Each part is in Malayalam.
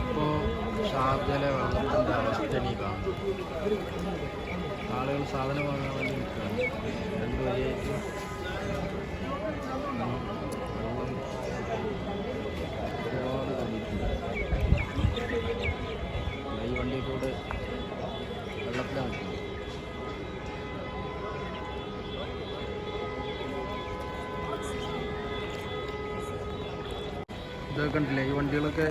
ഇപ്പോൾ ഷാർജല വെള്ളത്തിന്റെ അവസ്ഥ നീ കാണും ആളുകൾ സാധനം വാങ്ങാൻ ഇതൊക്കെ കണ്ടില്ലേ? ഈ വണ്ടികളൊക്കെ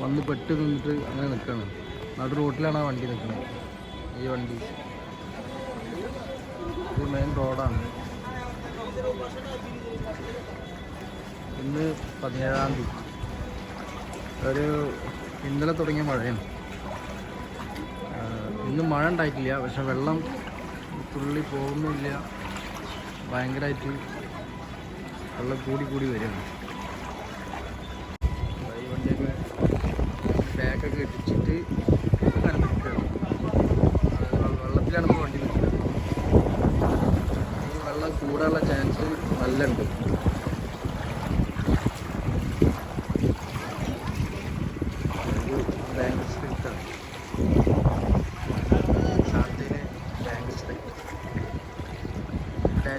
വന്ന് പെട്ട് നിന്നിട്ട് അങ്ങനെ നിൽക്കുകയാണ് നടു റോട്ടിലാണ് ആ വണ്ടി നിൽക്കുന്നത് ഈ വണ്ടി. ഇത് മെയിൻ റോഡാണ് ഇന്ന് പതിനേഴാം തീയതി. ഒരു ഇന്നലെ തുടങ്ങിയ മഴയാണ്. ഇന്നും മഴ ഉണ്ടായിട്ടില്ല. പക്ഷെ വെള്ളം തുള്ളി പോകുന്നില്ല ഭയങ്കരമായിട്ട് വെള്ളം കൂടി കൂടി വരികയാണ്.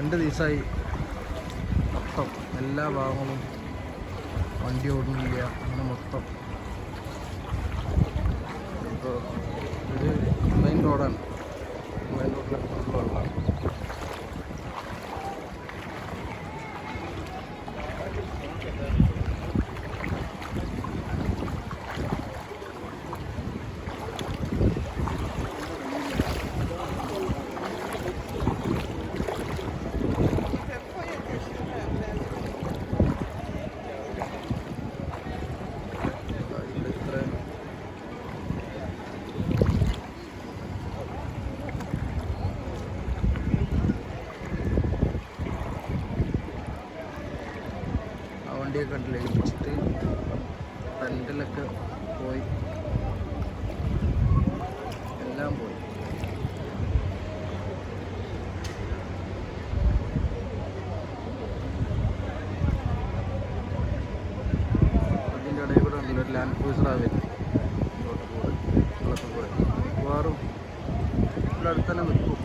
രണ്ട് ദിവസമായി മൊത്തം എല്ലാ ഭാഗങ്ങളും വണ്ടി ഓടുന്നില്ല. അങ്ങനെ മൊത്തം. ഇപ്പോൾ ഇത് മെയിൻ റോഡാണ് മെയിൻ റോഡിലൊക്കെ ഫുൾ വെള്ളമാണ് ഇവിടെ ഇത്ര ആ വണ്ടിയൊക്കെ കണ്ടില്ലേ ഇടിച്ചിട്ട് ഫ്രണ്ടിലൊക്കെ പോയി എല്ലാം പോയി അതിന്റെ ഇടയിൽ കൂടെ ഉണ്ടല്ലോ ഒരു ലാൻഡ് ക്രൂസറാണ് വരുന്നത് ഇങ്ങോട്ട് കൂടെ വെള്ളത്തിൽ കൂടെ മിക്കവാറും ഇവിടെ അടുത്ത് നിൽക്കും.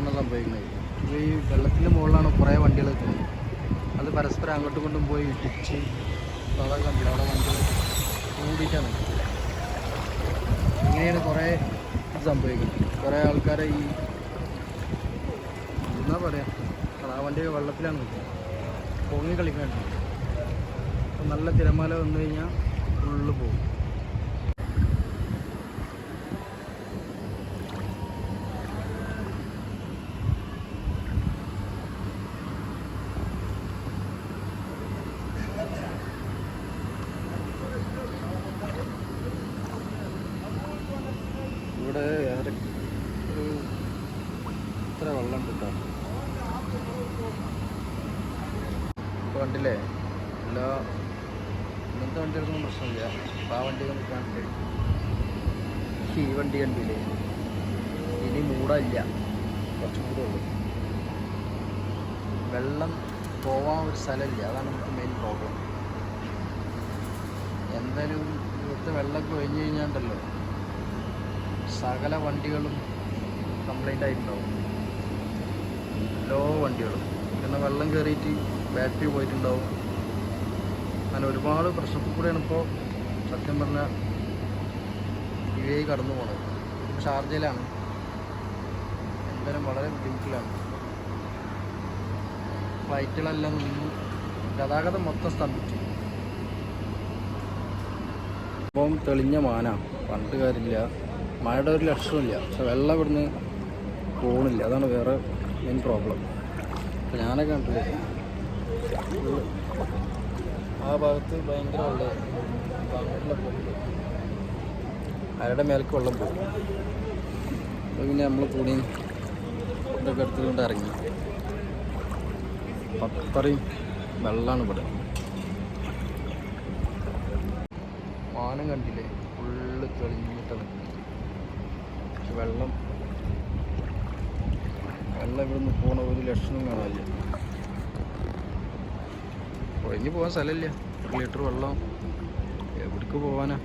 ഓരോ അപകടം സംഭവിക്കുന്നത് ഈ വെള്ളത്തിന്റെ മുകളിലാണ് കുറേ വണ്ടികൾ എത്തുന്നത് അത് പരസ്പരം അങ്ങോട്ടും കൊണ്ടും പോയി ഇടിച്ച് അതൊക്കെ കണ്ടില്ല അവിടെ വണ്ടികൾ കൂടിയിട്ടാണ് ഇങ്ങനെയാണ് കുറേ ഇത് സംഭവിക്കുന്നത്. കുറേ ആൾക്കാരെ ഈ എന്നാ പറയാ ആ വണ്ടി വെള്ളത്തിലാണ് നിൽക്കുന്നത്. പൊങ്ങി കളിക്കുന്നുണ്ട് നല്ല തിരമാല വന്നു കഴിഞ്ഞാൽ ഫുള്ള് പോകും ഇവിടെ ഏറെ ഒരു ഇത്ര വെള്ളം കിട്ടാ കണ്ടില്ലേ എല്ലാ വണ്ടികൾക്കൊന്നും പ്രശ്നമില്ല. അപ്പോൾ ആ വണ്ടി നിൽക്കാണ്ട് ഈ വണ്ടി കണ്ടില്ലേ? ഇനി മൂടല്ല കുറച്ച് മൂടുള്ളൂ വെള്ളം പോവാൻ ഒരു സ്ഥലമില്ല. അതാണ് നമുക്ക് മെയിൻ പ്രോബ്ലം എന്തായാലും ഇവിടുത്തെ വെള്ളമൊക്കെ ഒഴിഞ്ഞു കഴിഞ്ഞാണ്ടല്ലോ സകല വണ്ടികളും കംപ്ലൈന്റ് ആയിട്ടുണ്ടാവും. എല്ലാ വണ്ടികളും. പിന്നെ വെള്ളം കയറിയിട്ട് ബാറ്ററി പോയിട്ടുണ്ടാവും. അങ്ങനെ ഒരുപാട് പ്രശ്നത്തിൽ കൂടെയാണ് ഇപ്പോൾ സത്യം പറഞ്ഞാൽ യു എ കടന്നു പോണത്. ഷാർജയിലാണ്. എന്തായാലും വളരെ ബുദ്ധിമുട്ടിലാണ്. ഫ്ലൈറ്റുകളെല്ലാം നിന്നു ഗതാഗതം മൊത്തം സ്തംഭിച്ചു. ഇപ്പം തെളിഞ്ഞ മാന. പണ്ട് കാര്യമില്ല. മഴയുടെ ഒരു ലക്ഷണമില്ല. പക്ഷെ വെള്ളം ഇവിടുന്ന് പോണില്ല. അതാണ് വേറെ മെയിൻ പ്രോബ്ലം അപ്പം ഞാനൊക്കെ കണ്ടില്ലേ? ആ ഭാഗത്ത് ഭയങ്കര വെള്ളമായിരുന്നു മേൽക്ക് വെള്ളം പോകും അപ്പോൾ പിന്നെ നമ്മൾ കൂടി ഇതൊക്കെ എടുത്തുകൊണ്ട് ഇറങ്ങി. അപ്പം അത്രയും വെള്ളമാണ് ഇവിടെ. മാനം കണ്ടില്ലേ? ഫുള്ള് തെളിഞ്ഞിട്ടാണ് പക്ഷെ വെള്ളം വെള്ളം ഇവിടെ നിന്ന് പോണ ഒരു ലക്ഷണം കാണാനില്ല. ഒഴിഞ്ഞു പോകാൻ സ്ഥലമില്ല. ഒരു ലിറ്റർ വെള്ളം എവിടേക്ക് പോവാനാ?